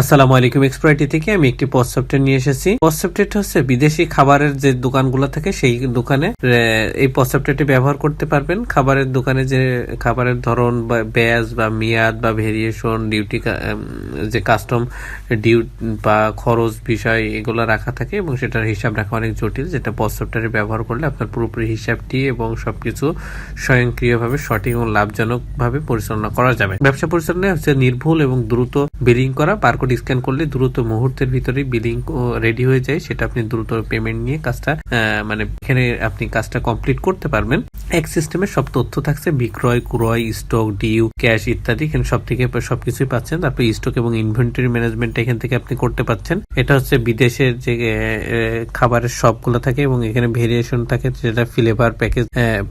আসসালামু আলাইকুম এক্সপ্রাইটি থেকে আমি একটি পোস্ট সফটওয়্যার নিয়ে এসেছি। পোস্ট সফটওয়্যারটা হচ্ছে বিদেশি খাবারের যে দোকানগুলো থাকে সেই দোকানে এই পোস্ট সফটওয়্যারটি ব্যবহার করতে পারবেন। খাবারের দোকানে যে খাবারের ধরন বা ব্যাজ বা মেয়াদ বা ভেরিয়েশন ডিউটি যে কাস্টম ডিউ বা খরচ বিষয় এগুলো রাখা থাকে এবং সেটার হিসাব রাখা অনেক জটিল, যেটা পোস্ট সফটওয়্যারে ব্যবহার করলে আপনার পুরোপুরি হিসাবটি এবং সবকিছু স্বয়ংক্রিয়ভাবে সঠিক এবং লাভজনকভাবে পরিচালনা করা যাবে। ব্যবসা পরিচালনায় হচ্ছে নির্ভুল এবং দ্রুত বিলিং করা বারকোড স্ক্যান করলে দ্রুত মুহূর্তের ভিতরে বিলিং রেডি হয়ে যায়। সেটা আপনি দ্রুত পেমেন্ট নিয়ে কাজটা মানে এখানে আপনি কাজটা কমপ্লিট করতে পারবেন। এক সিস্টেমে সব তথ্য থাকছে, বিক্রয়, ক্রয় স্টক ডিউ ক্যাশ ইত্যাদি। এখানে সব থেকে সবকিছুই পাচ্ছেন। তারপরে স্টক এবং ইনভেন্টরি ম্যানেজমেন্ট এখান থেকে আপনি করতে পারছেন এটা হচ্ছে বিদেশের যে খাবারের সবগুলো থাকে এবং এখানে ভেরিয়েশন থাকে, যেটা ফ্লেভার প্যাকেজ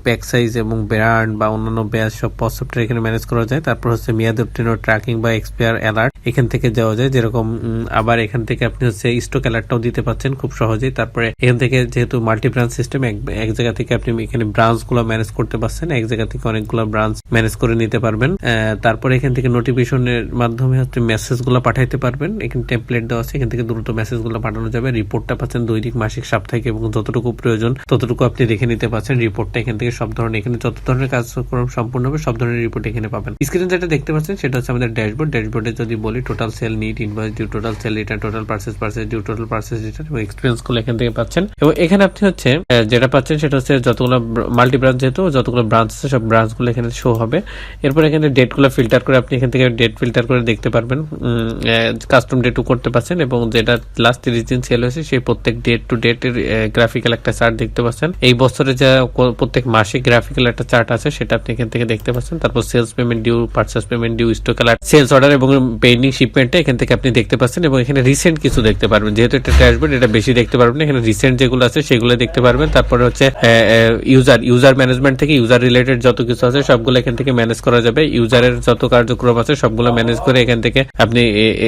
প্যাক সাইজ এবং ব্র্যান্ড বা অন্যান্য ব্যাস সব সফটওয়্যার এখানে ম্যানেজ করা যায়। তারপর হচ্ছে মেয়াদ উত্তীর্ণ ট্র্যাকিং বা এক্সপায়ার অ্যালার্ট এখান থেকে যাওয়া যায়। যেরকম আবার এখান থেকে আপনি হচ্ছে স্টক অ্যালার্টটাও দিতে পাচ্ছেন খুব সহজেই। তারপরে এখান থেকে যেহেতু মাল্টি ব্রাঞ্চ সিস্টেম এক জায়গা থেকে আপনি এখানে ব্রাঞ্চগুলো ম্যানেজ করতে পারছেন, এক জায়গা থেকে অনেকগুলো ব্রাঞ্চ ম্যানেজ করে নিতে পারবেন। তারপরে এখান থেকে নোটিফিকেশনের মাধ্যমে মেসেজগুলো পাঠাইতে পারবেন। এখানে টেমপ্লেট দেওয়া আছে, এখান থেকে দ্রুত মেসেজগুলো পাঠানো যাবে। রিপোর্টটা পাচ্ছেন দৈনিক, মাসিক, সাপ্তাহিক এবং যতটুকু প্রয়োজন ততটুকু আপনি দেখে নিতে পারছেন। রিপোর্টটা এখান থেকে সব ধরনের, এখানে যত ধরনের কার্যক্রম সম্পূর্ণ হবে, সব ধরনের রিপোর্ট এখানে পাবেন। স্ক্রিনে যেটা দেখতে পাচ্ছেন, সেটা হচ্ছে আমাদের ড্যাশবোর্ড ড্যাশবোর্ডে যদি বলি total sale net invoice due total sale return total purchase purchase due total purchase return এবং এক্সপিরিয়েন্সগুলো এখান থেকে পাচ্ছেন। এবং এখানে আপনি হচ্ছে যেটা পাচ্ছেন সেটা হচ্ছে যতগুলো মাল্টি ব্রাঞ্চ যেহেতু যতগুলো ব্রাঞ্চ আছে, সব ব্রাঞ্চগুলো এখানে শো হবে। এরপর এখানে ডেটগুলো ফিল্টার করে আপনি এখান থেকে ডেট ফিল্টার করে দেখতে পারবেন কাস্টম ডেটও করতে পারছেন এবং যেটা লাস্ট তিরিশ দিন সেল হয়েছে, সেই প্রত্যেক ডেট টু ডেট এর গ্রাফিক্যাল একটা চার্ট দেখতে পাচ্ছেন। এই বছরে যা প্রত্যেক মাসে গ্রাফিক্যাল একটা চার্ট আছে, সেটা আপনি এখান থেকে দেখতে পাচ্ছেন। তারপর sales payment due purchase payment due stock alert sales order এবং পেন্ডিং শিপমেন্টটা এখান থেকে আপনি দেখতে পাচ্ছেন এবং এখানে রিসেন্ট কিছু দেখতে পারবেন। যেহেতু এটা ড্যাশবোর্ড এটা বেশি দেখতে পারবেন এখানে রিসেন্ট যেগুলো আছে, সেগুলো দেখতে পারবেন। তারপরে হচ্ছে ইউজার ইউজার ম্যানেজমেন্ট থেকে ইউজার রিলেটেড যত কিছু আছে সবগুলো এখান থেকে ম্যানেজ করা যাবে। ইউজারের যত কার্যক্রম আছে সবগুলো ম্যানেজ করে এখান থেকে আপনি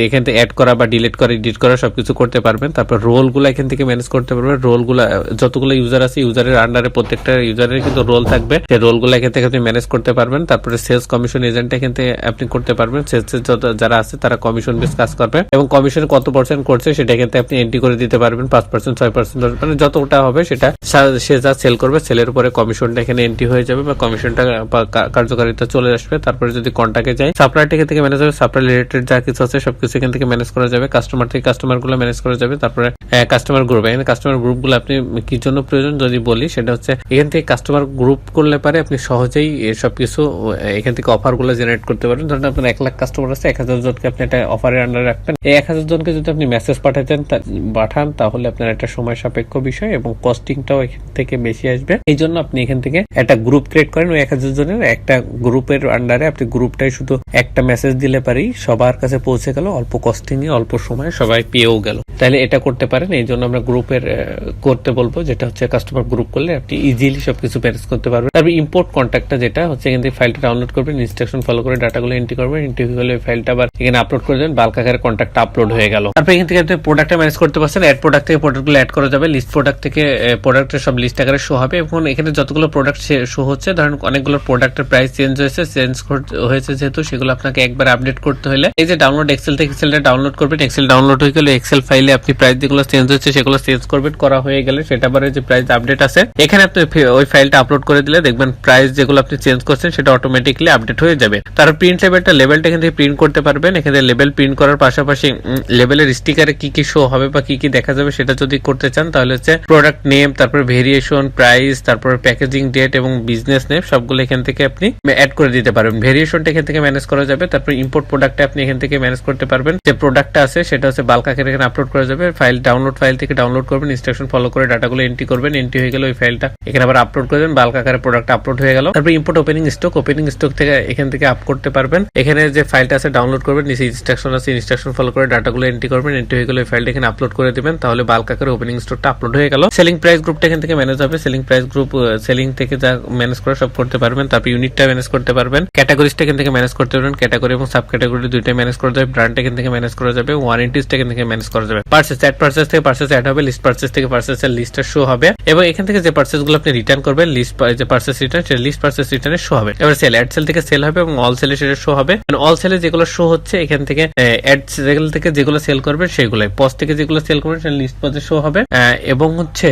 এখান থেকে অ্যাড করা বা ডিলিট করা এডিট করা সবকিছু করতে পারবেন। তারপর রোলগুলো এখান থেকে ম্যানেজ করতে পারবেন। রোলগুলো যতগুলো ইউজার আছে ইউজারের আন্ডারে প্রত্যেকটা ইউজারের কিন্তু রোল থাকবে। সেই রোলগুলো এখান থেকে আপনি ম্যানেজ করতে পারবেন। তারপরে সেলস কমিশন এজেন্ট এখান থেকে আপনি করতে পারবেন। সেলস যত, যারা আছে তারা কমিশন বেস কাজ করবে। এবং কমিশন কত পার্সেন্ট করছে সেটা এখান থেকে আপনি এন্ট্রি করে দিতে পারবেন। পাঁচ পার্সেন্ট ছয় পার্সেন্ট মানে যতটা হবে সেটা সে যা সেল করবে সেলের উপরে কমিশনটা এখানে এন্ট্রি হয়ে যাবে বা কমিশনটা কার্যকারিতা চলে আসবে। তারপরে যদি কন্টাক্টে যায় সাপ্লাই এখান থেকে ম্যানেজ হবে। সাপ্লাই রিলেটেড যা কিছু আছে, সবকিছু এখান থেকে ম্যানেজ করা যাবে। কাস্টমার থেকে কাস্টমারগুলো ম্যানেজ করা যাবে। তারপরে কাস্টমার গ্রুপ এখানে কাস্টমার গ্রুপগুলো আপনি কি জন্য প্রয়োজন যদি বলি, সেটা হচ্ছে এখান থেকে কাস্টমার গ্রুপ করলে পারে আপনি সহজেই সবকিছু এখান থেকে অফারগুলো জেনারেট করতে পারেন। ধরেন আপনার এক লাখ কাস্টমার আছে, এক হাজার জনকে আপনি একটা অফারের আন্ডারে রাখবেন। এই এক হাজার জনকে যদি আপনি মেসেজ পাঠাতেন পাঠান, তাহলে আপনার একটা সময় সাপেক্ষ বিষয় এবং কস্টিংটাও এখান থেকে বেশি আসবে। এই জন্য আপনি এখান থেকে একটা গ্রুপ ক্রিয়েট করেন, ওই এক হাজার জনের একটা গ্রুপের আন্ডারে আপনি গ্রুপটাই শুধু একটা মেসেজ দিলে পারি সবার কাছে পৌঁছে গেল, অল্প কস্টিং এ, অল্প সময়ে সবাই পেয়েও গেল। তাহলে এটা করতে পারেন, এই জন্য আমরা গ্রুপের করতে বলব, যেটা হচ্ছে কাস্টমার গ্রুপ করলে আপনি ইজিলি সবকিছু ম্যানেজ করতে পারবেন। তারপর ইম্পোর্ট কন্ট্যাক্টটা যেটা হচ্ছে এখান থেকে ফাইলটা ডাউনলোড করবেন ইনস্ট্রাকশন ফলো করে ডাটাগুলো এন্ট্রি করবেন এন্ট্রি গেলে ফাইলটা আবার এখানে আপলোড করে দেবেন বাল্ক আকারে কন্ট্যাক্ট আপলোড হয়ে গেল। তারপর এখান থেকে আপনি প্রোডাক্টটা ম্যানেজ করতে পারছেন অ্যাড প্রোডাক্ট থেকে প্রোডাক্টগুলো অ্যাড করা যাবে লিস্ট প্রোডাক্ট থেকে প্রোডাক্টের সব লিস্ট আকারে শো হবে, এবং এখানে যতগুলো প্রোডাক্ট শো হচ্ছে। ধরেন অনেকগুলো প্রোডাক্টের প্রাইস চেঞ্জ হয়েছে চেঞ্জ হয়েছে যেহেতু, সেগুলো আপনাকে একবার আপডেট করতে হলে। এই যে ডাউনলোড এক্সেল থেকে এক্সেলটা ডাউনলোড করবেন এক্সেল ডাউনলোড হয়ে গেলে এক্সেল ফাইলে আপনি প্রাইস যেগুলো চেঞ্জ হচ্ছে, সেগুলো চেঞ্জ করবেন, করা হয়ে গেলে সেটা আবার যে প্রাইস আপডেট আছে। এখানে আপনি ওই ফাইলটা আপলোড করে দিলে দেখবেন প্রাইস যেগুলো আপনি চেঞ্জ করছেন, সেটা অটোমেটিকলি আপডেট হয়ে যাবে। তার প্রিন্ট লেভেলটা লেভেলটা এখান থেকে প্রিন্ট করতে পারবেন। এখানে লেভেল প্রিন্ট করার পাশাপাশি লেভেলের স্টিকারে কি কি শো হবে বা কি কি দেখা যাবে সেটা যদি করতে চান, তাহলে হচ্ছে প্রোডাক্ট নেম তারপর ভেরিয়েশন প্রাইস তারপর প্যাকেজিং ডেট এবং বিজনেস নেম সবগুলো এখান থেকে আপনি অ্যাড করে দিতে পারবেন। ভেরিয়েশনটা এখান থেকে ম্যানেজ করা যাবে, তারপর ইম্পোর্ট প্রোডাক্টটা আপনি এখান থেকে ম্যানেজ করতে পারবেন। যে প্রোডাক্টটা আছে, সেটা হচ্ছে বাল্ক আকারে এখানে আপলোড করা যাবে। ফাইল ডাউনলোড ফাইল থেকে ডাউনলোড করবেন ইনস্ট্রাকশন ফলো করে ডাটাগুলো এন্ট্রি করবেন এন্ট্রি হয়ে গেলে ওই ফাইলটা এখানে আবার আপলোড করে দেবেন। বাল্ক আকারে প্রোডাক্ট আপলোড হয়ে গেল। তারপর import opening stock opening stock থেকে এখান থেকে আপ করতে পারবেন। এখানে যে ফাইলটা আছে ডাউনলোড করবেন, নিচে ইনস্ট্রাকশন আছে ইনস্ট্রাকশন ফলো করে ডাটাগুলো এন্ট্রি করবেন এন্ট্রি হয়ে গেলে ওই ফাইলটা এখানে আপলোড করে দেবেন। তাহলে বাল্ক আকারে ওপেনিং স্টকটা আপলোড হয়ে গেল। সেলিং প্রাইস গ্রুপটা এখান থেকে ম্যানেজ হবে। সেলিং প্রাইস গ্রুপ সেলিং থেকে যা ম্যানেজ করা সব করতে পারবেন, তারপর ইউনিটটা ম্যানেজ করতে পারবেন। ক্যাটাগরিজটা এখান থেকে ম্যানেজ করতে পারবেন। ক্যাটাগরি এবং সাব ক্যাটাগরি দুইটাই ম্যানেজ করা যাবে। ব্র্যান্ড এখান থেকে ম্যানেজ করা যাবে। ওয়ারেন্টিজটা এখান থেকে ম্যানেজ করা যাবে। পার্সেস অ্যাড পার্সেস থেকে পার্সেস অ্যাড হবে। লিস্ট পার্সেস থেকে পার্সেসের লিস্টটা শো হবে। এবং এখান থেকে যে পার্সেসগুলো আপনি রিটার্ন করবেন লিস্ট যে পার্সেস রিটার্ন সেটা লিস্ট পার্সেস রিটার্নে শো হবে। এবার সেল অ্যাড সেল থেকে সেল হবে এবং অল সেলে সেটা শো হবে। অল সেলে যেগুলো শো হচ্ছে, এখান থেকে অ্যাড সেল থেকে যেগুলো সেল করবে সেগুলো পজ থেকে যেগুলো সেল করবেন সেটা লিস্ট পজে শো হবে। এবং হচ্ছে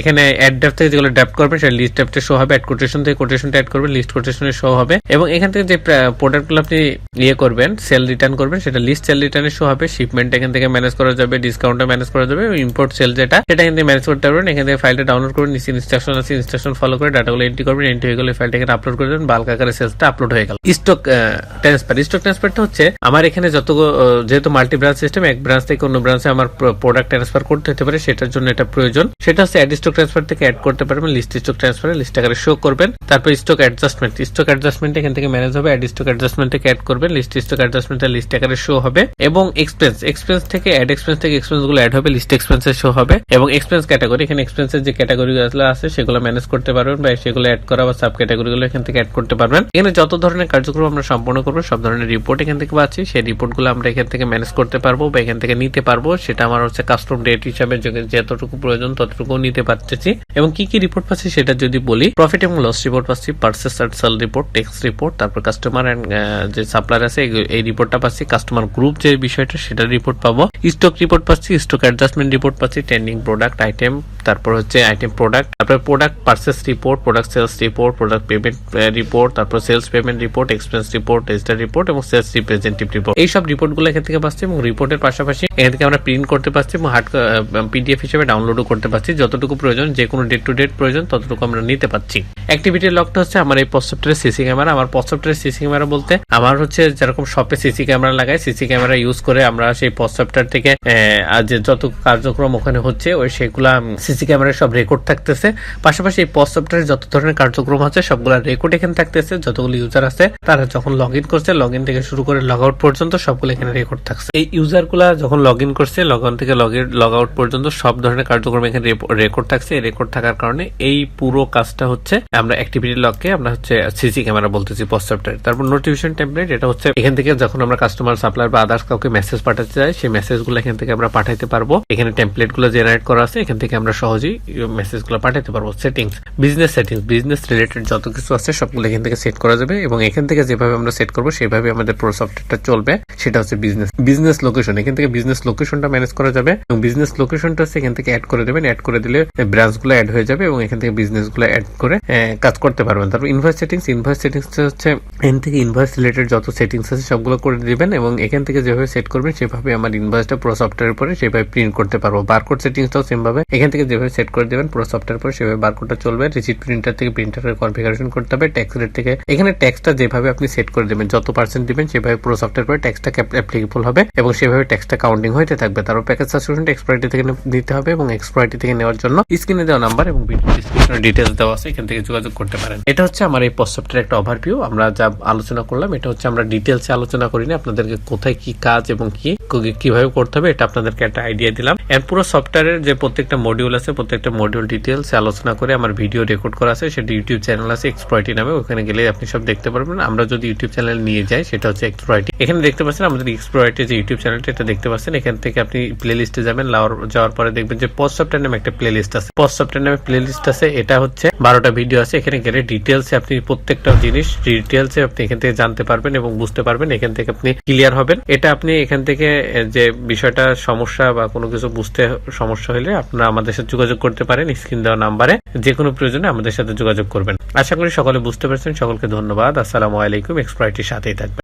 এখানে অ্যাড ডেপ থেকে যেগুলো ডেপ করবেন সেটা লিস্ট ডেপটে শো হবে অ্যাড কোটেশন থেকে কোটেশনটা অ্যাড করবেন লিস্ট কোটেশনে শো হবে। এবং এখান থেকে যে প্রোডাক্টগুলো আপনি ইয়ে করবেন সেল রিটার্ন করবেন, সেটা লিস্ট সেল রিটার্নে শো হবে শিপমেন্ট এখান থেকে ম্যানেজ করা যাবে ডিসকাউন্টটা ম্যানেজ করা যাবে ইম্পোর্ট সেল যেটা, সেটা এখান থেকে ম্যানেজ করতে পারবেন। এখান থেকে ফাইলটা ডাউনলোড করবেন, নিচে ইনস্ট্রাকশন আছে ইনস্ট্রাকশন ফলো করে ডাটাগুলো এন্ট্রি করবেন এন্ট্রি হয়ে গেলে ফাইলটা এখানে আপলোড করে দেবেন বাল্ক আকারে সেলসটা আপলোড হয়ে গেল। স্টক ট্রান্সফার স্টক ট্রান্সফারটা হচ্ছে, আমার এখানে যত যেহেতু মাল্টি ব্রাঞ্চ সিস্টেম এক ব্রাঞ্চ থেকে অন্য ব্রাঞ্চে আমার প্রোডাক্ট ট্রান্সফার করতে হতে পারে, সেটার জন্য এটা প্রয়োজন। সেটা হচ্ছে অ্যাড স্টক ট্রান্সফার থেকে অ্যাড করতে পারবেন লিস্ট স্টক ট্রান্সফারে লিস্ট আকারে শো করবেন। তারপর স্টক অ্যাডজাস্টমেন্ট স্টক অ্যাডজাস্টমেন্ট এখান থেকে ম্যানেজ হবে অ্যাড স্টক অ্যাডজাস্টমেন্ট থেকে অ্যাড করবেন। লিস্ট স্টক অ্যাডজাস্টমেন্ট লিস্ট আকারে শো হবে। এবং এক্সপেন্স এক্সপেন্স থেকে অ্যাড এক্সপেন্স থেকে এক্সপেন্সগুলো অ্যাড হবে লিস্ট এক্সপেন্সে শো হবে। এবং এক্সপেন্স ক্যাটাগরি এখানে এক্সপেন্সের যে ক্যাটাগরি গুলো আছে, সেগুলো ম্যানেজ করতে পারবেন বা সেগুলো অ্যাড করা বা সাব ক্যাটাগরি গুলো এখান থেকে অ্যাড করতে পারবেন। এখানে যত ধরনের কার্যক্রম আমরা সম্পন্ন করব, সব ধরনের রিপোর্ট এখান থেকে পাচ্ছি। সেই রিপোর্টগুলো আমরা এখান থেকে ম্যানেজ করতে পারব বা এখান থেকে নিতে পারব। সেটা আমার হচ্ছে কাস্টম ডেট হিসাবে যতটুকু প্রয়োজন ততটুকু নিতে পারতেছি। এবং কি কি রিপোর্ট পাচ্ছি সেটা যদি বলি প্রফিট এবং লস রিপোর্ট পাচ্ছি purchase and sale report tax report তারপর কাস্টমার এন্ড যে সাপ্লায়ার আছে, এই- রিপোর্টটা পাচ্ছি কাস্টমার গ্রুপ যে বিষয়টা সেটা রিপোর্ট পাবো। স্টক রিপোর্ট পাচ্ছি স্টক অ্যাডজাস্টমেন্ট রিপোর্ট পাচ্ছি ট্রেন্ডিং প্রোডাক্ট আইটেম তারপর হচ্ছে আইটেম প্রোডাক্ট তারপর product purchase report product sales report product payment report তারপর sales payment report expense report register report এবং সেলস রিপ্রেজেন্টেটিভ রিপোর্ট এই সব রিপোর্টগুলো এখান থেকে পাচ্ছি এবং রিপোর্টের পাশাপাশি এখান থেকে আমরা প্রিন্ট করতে পারছি এবং হার্ড পিডিএফ হিসেবে ডাউনলোডও করতে পারছি যতটুকু প্রয়োজন যে কোনো ডেট টু ডেট প্রয়োজন, ততটুকু আমরা নিতে পারছি। অ্যাক্টিভিটি লকটা হচ্ছে আমার এই পসপ্টের সিসি ক্যামেরা আমার পসপ্টের সিসি ক্যামেরা বলতে আমার হচ্ছে যেরকম শপে সিসি ক্যামেরা লাগাই সিসি ক্যামেরা ইউজ করে আমরা সেই পসপ্টার থেকে যে যত কার্যক্রম ওখানে হচ্ছে, ওই সেগুলা সিসি ক্যামেরায় সব রেকর্ড থাকতেছে। পাশাপাশি এই পসপ্টারে যত ধরনের কার্যক্রম আছে, সবগুলা রেকর্ড এখানে থাকতেছে। যতগুলো ইউজার আছে, তারা যখন লগ ইন করছে লগ ইন থেকে শুরু করে লগ আউট পর্যন্ত সবগুলো এখানে রেকর্ড থাকছে। এই ইউজারগুলা যখন লগ ইন করছে লগ ইন থেকে লগ লগ আউট পর্যন্ত সব ধরনের কার্যক্রম এখানে রেকর্ড থাকছে। রেকর্ড থাকার কারণে এই পুরো কাজটা হচ্ছে, আমরা অ্যাক্টিভিটি লগকে আমরা হচ্ছে সিসি ক্যামেরা বলতেছি পসপ্টার তারপর নোটিফিকেশন টেমপ্লেট এটা হচ্ছে এখান থেকে যখন আমরা কাস্টমার সাপ্লায়ার বা আদার্স কাউকে মেসেজ পাঠাতে চাই, সেই মেসেজগুলো এখান থেকে আমরা পাঠাইতে পারব। এখানে টেমপ্লেটগুলো জেনারেট করা আছে, এখান থেকে আমরা সহজেই মেসেজগুলো পাঠাতে পারব। Settings business settings business related যত কিছু আছে সবগুলো এখান থেকে সেট করা যাবে এবং এখান থেকে যেভাবে আমরা সেট করব, সেভাবে আমাদের পুরো সফটওয়্যারটা চলবে, সেটা হচ্ছে বিজনেস বিজনেস লোকেশন এখান থেকে বিজনেস লোকেশনটা ম্যানেজ করা যাবে এবং বিজনেস লোকেশনটা এখান থেকে অ্যাড করে দেবেন। অ্যাড করে দিলে ব্রাঞ্চগুলো অ্যাড হয়ে যাবে এবং এখান থেকে বিজনেস গুলো অ্যাড করে কাজ করতে পারবেন। তারপর ইনভয়েস সেটিংস ইনভয়েস সেটিংস হচ্ছে এখান থেকে ইনভয়েস রিলেটেড যত সেটিংস আছে সবগুলো করে দিবেন এবং এখান থেকে যেভাবে সেট করবেন, সেভাবে আমার ইনভয়েসটা পুরো সফটওয়্যারের পরে সেভাবে প্রিন্ট করতে পারব। বারকোড সেটিংসটাও সেম ভাবে এখান থেকে যেভাবে সেট করে দেবেন পুরো সফটওয়্যার পরে সেভাবে বারকোডটা চলবে। রিসিট প্রিন্টার থেকে প্রিন্টারের কনফিগারেশন করতে হবে। ট্যাক্স রেট থেকে এখানে ট্যাক্সটা যেভাবে আপনি সেট করে দেবেন, যত পার্সেন্ট দিবেন, সেভাবে পুরো সফটওয়্যার পরে ট্যাক্সটা অ্যাপ্লিকেবল হবে এবং সেভাবে ট্যাক্সটা কাউন্টিং হইতে থাকবে। তারপর প্যাকেজ সাবস্ক্রিপশনটা এক্সপায়ারিটি থেকে নিতে হবে এবং এক্সপায়ারিটি থেকে নেওয়ার জন্য স্ক্রিনে দেওয়া নাম্বার এবং ভিডিও ডিসক্রিপশনে ডিটেলস দেওয়া আছে এখান থেকে যোগাযোগ করতে পারেন। এটা হচ্ছে আমার এই পসপ্টের একটা ওভারভিউ আমরা যা আলোচনা করলাম, এটা হচ্ছে আমরা ডিটেলসে আলোচনা করিনি, আপনাদেরকে কোথায় কি কাজ এবং কি কীভাবে করতে হবে, এটা আপনাদেরকে একটা আইডিয়া দিলাম। এর পুরো সফটওয়্যারের যে প্রত্যেকটা মডিউল আছে, প্রত্যেকটা মডিউল ডিটেলস আলোচনা করে আমার ভিডিও রেকর্ড করা আছে। সেটা ইউটিউব চ্যানেল আছে এক্সপ্লয়টি নামে, ওখানে গেলে আপনি সব দেখতে পারবেন। আমরা যদি ইউটিউব চ্যানেল নিয়ে যাই, সেটা হচ্ছে এক্সপ্লয়টি এখানে দেখতে পাচ্ছেন আমাদের এক্সপ্লয়টি যে ইউটিউব চ্যানেলটা এটা দেখতে পাচ্ছেন। এখান থেকে আপনি প্লে লিস্টে যাবেন যাওয়ার পরে দেখবেন যে পস্ট সফটওয়্যার নামে একটা প্লে লিস্ট আছে। পস্ট সফটওয়্যার নামে প্লে লিস্ট আছে, এটা হচ্ছে বারোটা ভিডিও আছে, এখানে গেলে ডিটেলস আপনি প্রত্যেকটা জিনিস ডিটেলসে আপনি এখান থেকে জানতে পারবেন এবং বুঝতে পারবেন, এখান থেকে আপনি ক্লিয়ার হবেন। এটা আপনি এখান থেকে যে বিষয়টা সমস্যা বা কোনো কিছু বুঝতে সমস্যা হলে আপনারা আমাদের সাথে যোগাযোগ করতে পারেন স্ক্রিন দেওয়া নাম্বারে। যে কোনো প্রয়োজনে আমাদের সাথে যোগাযোগ করবেন। আশা করি সকলে বুঝতে পারছেন। সকলকে ধন্যবাদ। আসসালামু আলাইকুম। এক্সপ্রাইটির সাথেই থাকবেন।